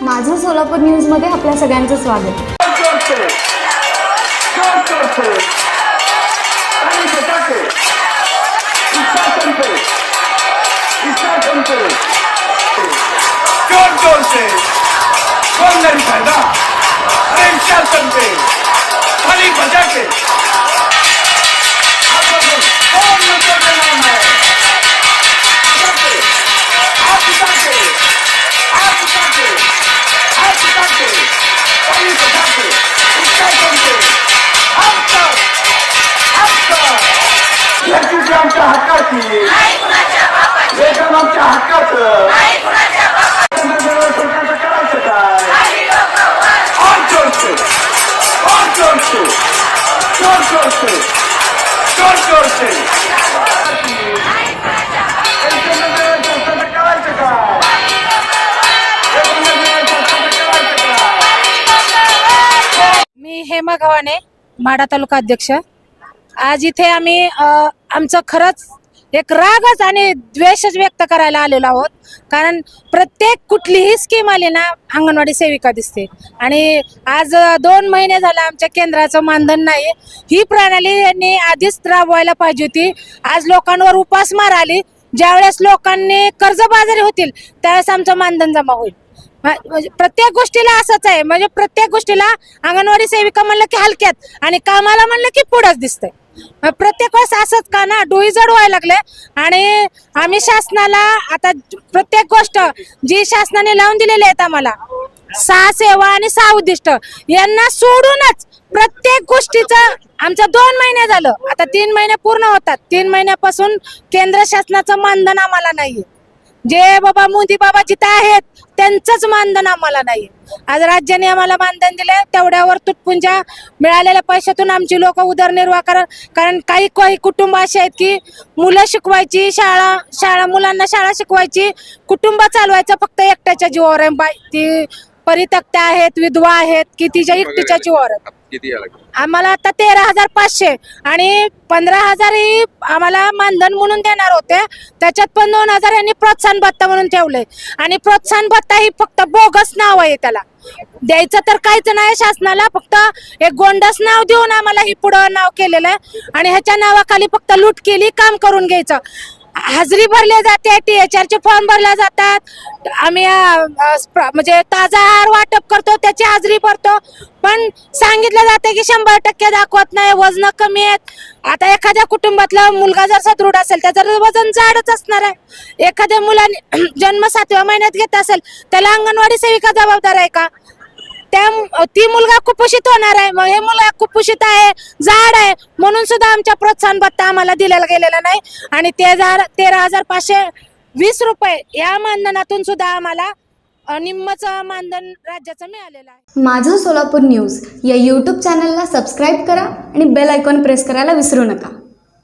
माझं सोलापूर न्यूजमध्ये आपल्या सगळ्यांचं स्वागत याची आमच्या हक्काची. काम आमच्या हक्काचं. सरकारचं करायचं काय चोर चोर करायचं काय मी हेमा गव्हाणे माडा तालुका अध्यक्ष. आज इथे आम्ही आमचं खरंच एक रागच आणि द्वेषच व्यक्त करायला आलेलो आहोत. कारण प्रत्येक कुठलीही स्कीम आली ना अंगणवाडी सेविका दिसते. आणि आज दोन महिने झालं आमच्या केंद्राचं मानधन नाही. ही प्रणाली यांनी आधीच राबवायला पाहिजे होती. आज लोकांवर उपासमार आली ज्यावेळेस लोकांनी कर्जबाजारी होतील त्यावेळेस आमचं मानधन जमा होईल. म्हणजे प्रत्येक गोष्टीला असंच आहे. म्हणजे प्रत्येक गोष्टीला अंगणवाडी सेविका म्हणलं की हलक्यात आणि कामाला म्हणलं की पुढंच दिसतंय. प्रत्येक वेळेस असंच का ना डोळी जड व्हायला लागले. आणि आम्ही शासनाला आता प्रत्येक गोष्ट जी शासनाने लावून दिलेली आहेत आम्हाला सहा सेवा आणि सहा उद्दिष्ट यांना सोडूनच प्रत्येक गोष्टीचं आमचं दोन महिने झालं. आता तीन महिने पूर्ण होतात. तीन महिन्यापासून केंद्र शासनाचं मानधन आम्हाला नाहीये. जे बाबा मोदी बाबा जिथं आहेत त्यांचंच मानधन आम्हाला नाही आज राज्याने आम्हाला मानधन दिले तेवढ्यावर तुटपुंजा मिळालेल्या पैशातून आमची लोक उदरनिर्वाह करत कारण काही काही कुटुंब असे आहेत की मुलं शिकवायची शाळा शाळा मुलांना शाळा शिकवायची कुटुंब चालवायचं फक्त एकट्याच्या जीवावर आहे. बाई ती परित्यक्त्या आहेत विधवा आहेत की तिच्या एकटीच्या जीवावर आहेत किती? आम्हाला आता तेरा हजार पाचशे आणि पंधरा हजार ही आम्हाला मानधन म्हणून देणार होते. त्याच्यात पण दोन हजार यांनी प्रोत्साहन भत्ता म्हणून ठेवले आणि प्रोत्साहन भत्ता ही फक्त बोगस नाव आहे त्याला. द्यायचं तर काहीच नाही शासनाला फक्त एक गोंडस नाव देऊन आम्हाला ही पुढं नाव केलेलं आहे. आणि ह्याच्या नावाखाली फक्त लूट केली काम करून घ्यायचं. हजरी भरले जाते टी एच फॉर्म भरले जातात. आम्ही म्हणजे ताजा आहार वाटप करतो त्याची हजरी भरतो. पण सांगितलं जाते की शंभर टक्के दाखवत नाही वजन कमी आहेत. आता एखाद्या कुटुंबातला मुलगा जर सदृढ असेल त्याचं वजन जाडच असणार आहे. एखाद्या मुलाने जन्म सातव्या महिन्यात घेत असेल त्याला अंगणवाडी सेविका जबाबदार आहे का? त्या ती मुलगा कुपोषित होणार आहे. मग हे मुलगा कुपोषित आहे झाड आहे. म्हणून सुद्धा आमच्या प्रोत्साहन भत्ता आम्हाला दिलेला गेलेला नाही. आणि ते हजार तेरा हजार पाचशे वीस रुपये या मानधनातून सुद्धा आम्हाला अ, निम्मचं मानधन राज्याचं मिळालेलं आहे. माझं सोलापूर न्यूज या यूट्यूब चॅनलला सबस्क्राईब करा आणि बेल आयकॉन प्रेस करायला विसरू नका.